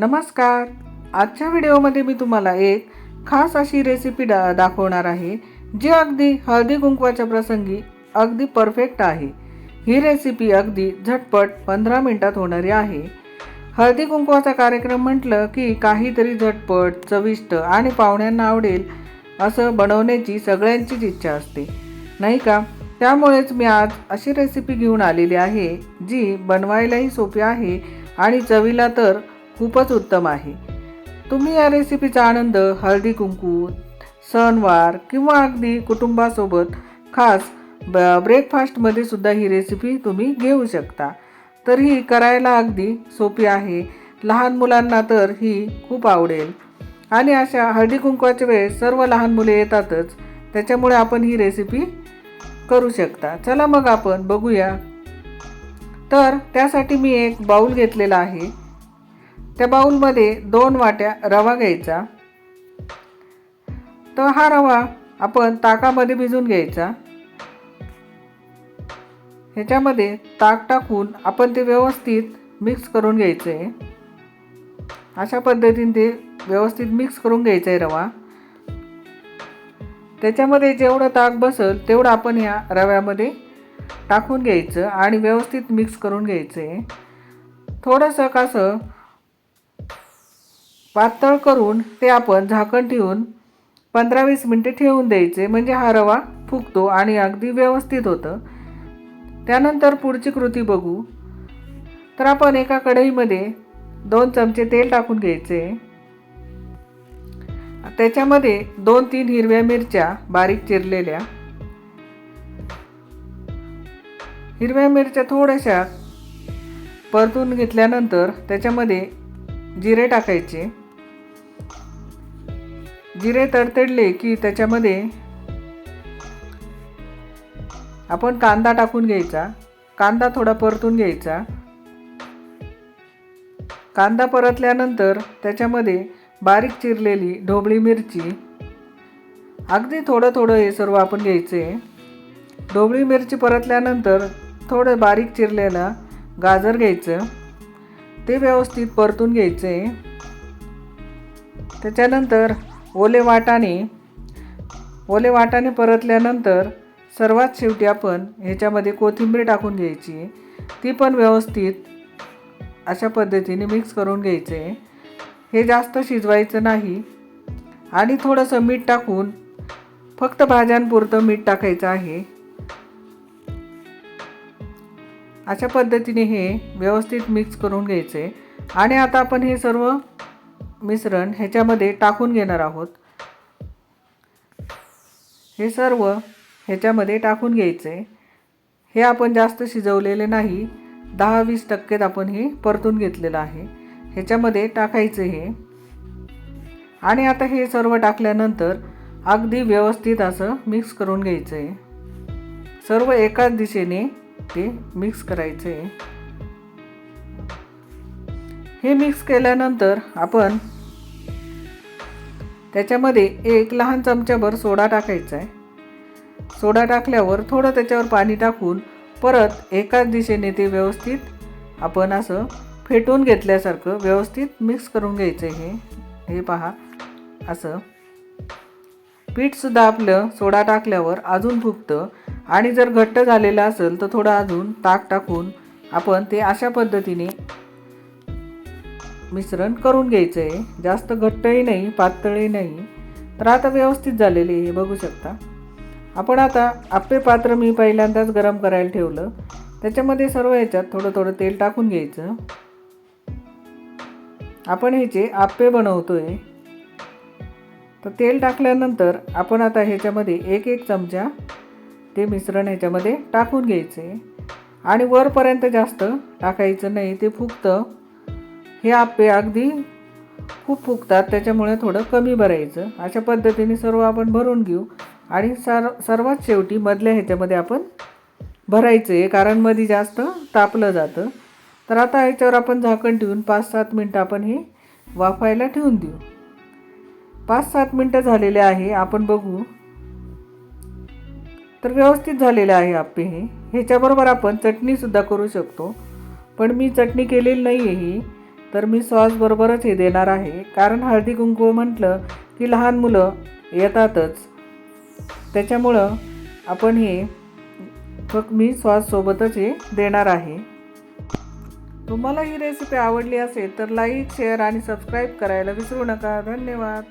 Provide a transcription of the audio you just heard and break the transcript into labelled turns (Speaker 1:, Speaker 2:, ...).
Speaker 1: नमस्कार. आजच्या व्हिडिओमध्ये मी तुम्हाला एक खास अशी रेसिपी डा दाखवणार आहे जी अगदी हळदी कुंकवाच्या प्रसंगी अगदी परफेक्ट आहे. ही रेसिपी अगदी झटपट पंधरा मिनटात होणारी आहे. हळदी कुंकवाचा कार्यक्रम म्हटलं की काहीतरी झटपट चविष्ट आणि पाहुण्यांना आवडेल असं बनवण्याची सगळ्यांचीच इच्छा असते. नाही का? त्यामुळेच मी आज अशी रेसिपी घेऊन आलेली आहे जी बनवायलाही सोपी आहे आणि चवीला तर खूपच उत्तम आहे. तुम्ही या रेसिपीचा आनंद हळदी कुंकू सणवार किंवा अगदी कुटुंबासोबत खास ब ब्रेकफास्टमध्ये सुद्धा ही रेसिपी तुम्ही घेऊ शकता. तर ही करायला अगदी सोपी आहे. लहान मुलांना तर ही खूप आवडेल. आणि अशा हळदी कुंकवाच्या वेळेस सर्व लहान मुले येतातच. त्याच्यामुळे आपण ही रेसिपी करू शकता. चला मग आपण बघूया. तर त्यासाठी मी एक बाऊल घेतलेला आहे. त्या बाऊलमध्ये दोन वाट्या रवा घ्यायचा. तर हा रवा आपण ताकामध्ये भिजून घ्यायचा. ह्याच्यामध्ये ताक टाकून आपण ते व्यवस्थित मिक्स करून घ्यायचं. आहे अशा पद्धतीने ते व्यवस्थित मिक्स करून घ्यायचं आहे रवा. त्याच्यामध्ये जेवढं ताक बसल तेवढं आपण या रव्यामध्ये टाकून घ्यायचं आणि व्यवस्थित मिक्स करून घ्यायचं. आहे थोडंसं कसं पातळ करून ते आपण झाकण ठेवून पंधरा वीस मिनटे ठेवून द्यायचे. म्हणजे हा रवा फुगतो आणि अगदी व्यवस्थित होतं. त्यानंतर पुढची कृती बघू. तर आपण एका कढईमध्ये दोन चमचे तेल टाकून घ्यायचे. त्याच्यामध्ये दोन तीन हिरव्या मिरच्या बारीक चिरलेल्या. हिरव्या मिरच्या थोड्याशा परतून घेतल्यानंतर त्याच्यामध्ये जिरे टाकायचे. जिरे तडतडले की त्याच्यामध्ये आपण कांदा टाकून घ्यायचा. कांदा थोडा परतून घ्यायचा. कांदा परतल्यानंतर त्याच्यामध्ये बारीक चिरलेली ढोबळी मिरची. अगदी थोडं थोडं हे सर्व आपण घ्यायचे. ढोबळी मिरची परतल्यानंतर थोडं बारीक चिरलेलं गाजर घ्यायचं. ते व्यवस्थित परतून घ्यायचे. त्याच्यानंतर ओले वाटाणे ओले वाटाणे परतल्यानंतर सर्वात शेवटी आपण ह्याच्यामध्ये कोथिंबीर टाकून घ्यायची. ती पण व्यवस्थित अशा पद्धतीने मिक्स करून घ्यायचे. हे जास्त शिजवायचं नाही. आणि थोडंसं मीठ टाकून फक्त भाज्यांपुरतं मीठ टाकायचं आहे. अशा पद्धतीने हे व्यवस्थित मिक्स करून घ्यायचे. आणि आता आपण हे सर्व मिश्रण ह्याच्यामध्ये टाकून घेणार आहोत. हे सर्व ह्याच्यामध्ये टाकून घ्यायचे. हे आपण जास्त शिजवलेले नाही. दहा वीस टक्केत आपण हे परतून घेतलेलं आहे. ह्याच्यामध्ये टाकायचं हे. आणि आता हे सर्व टाकल्यानंतर अगदी व्यवस्थित असं मिक्स करून घ्यायचं. आहे सर्व एकाच दिशेने ते मिक्स करायचं. आहे हे मिक्स केल्यानंतर आपण त्याच्यामध्ये एक लहान चमच्याभर सोडा टाकायचा आहे सोडा टाकल्यावर थोडं त्याच्यावर पाणी टाकून परत एकाच दिशेने ते व्यवस्थित आपण असं फेटून घेतल्यासारखं व्यवस्थित मिक्स करून घ्यायचं हे. हे पहा. असं. पीठसुद्धा आपलं सोडा टाकल्यावर अजून फुगतं आणि जर घट्ट झालेलं असेल तर थोडं अजून ताक टाकून आपण ते अशा पद्धतीने मिश्रण करून घ्यायचं आहे जास्त घट्टही नाही पातळही नाही. तर आता व्यवस्थित झालेले हे बघू शकता. आपण आता आप्पे पात्र मी पहिल्यांदाच गरम करायला ठेवलं. त्याच्यामध्ये सर्व ह्याच्यात थोडं थोडं तेल टाकून घ्यायचं. आपण ह्याचे आप्पे बनवतोय. तर तेल टाकल्यानंतर आपण आता ह्याच्यामध्ये एक एक चमचा ते मिश्रण ह्याच्यामध्ये टाकून घ्यायचे. आणि वरपर्यंत जास्त टाकायचं नाही ते फुगतं. हे आप्पे अगदी खूप फुगतात त्याच्यामुळे थोडं कमी भरायचं. अशा पद्धतीने सर्व आपण भरून घेऊ. आणि सर सर्वात शेवटी मधल्या ह्याच्यामध्ये आपण भरायचं आहे कारण मध्ये जास्त तापलं जातं. तर आता ह्याच्यावर आपण झाकण ठेवून पाच सात मिनटं आपण हे वाफायला ठेवून देऊ. पाच सात मिनटं झालेले आहे आपण बघू. तर व्यवस्थित झालेलं आहे आप्पे हे. ह्याच्याबरोबर आपण चटणीसुद्धा करू शकतो. पण मी चटणी केलेली नाही आहे ही. तर मी सॉसबरोबरच हे देणार आहे. कारण हळदी कुंकू म्हटलं की लहान मुलं येतातच. त्याच्यामुळं आपण हे फक्त मी सॉससोबतच हे देणार आहे. तुम्हाला ही रेसिपी आवडली असेल तर लाईक शेअर आणि सबस्क्राईब करायला विसरू नका. धन्यवाद.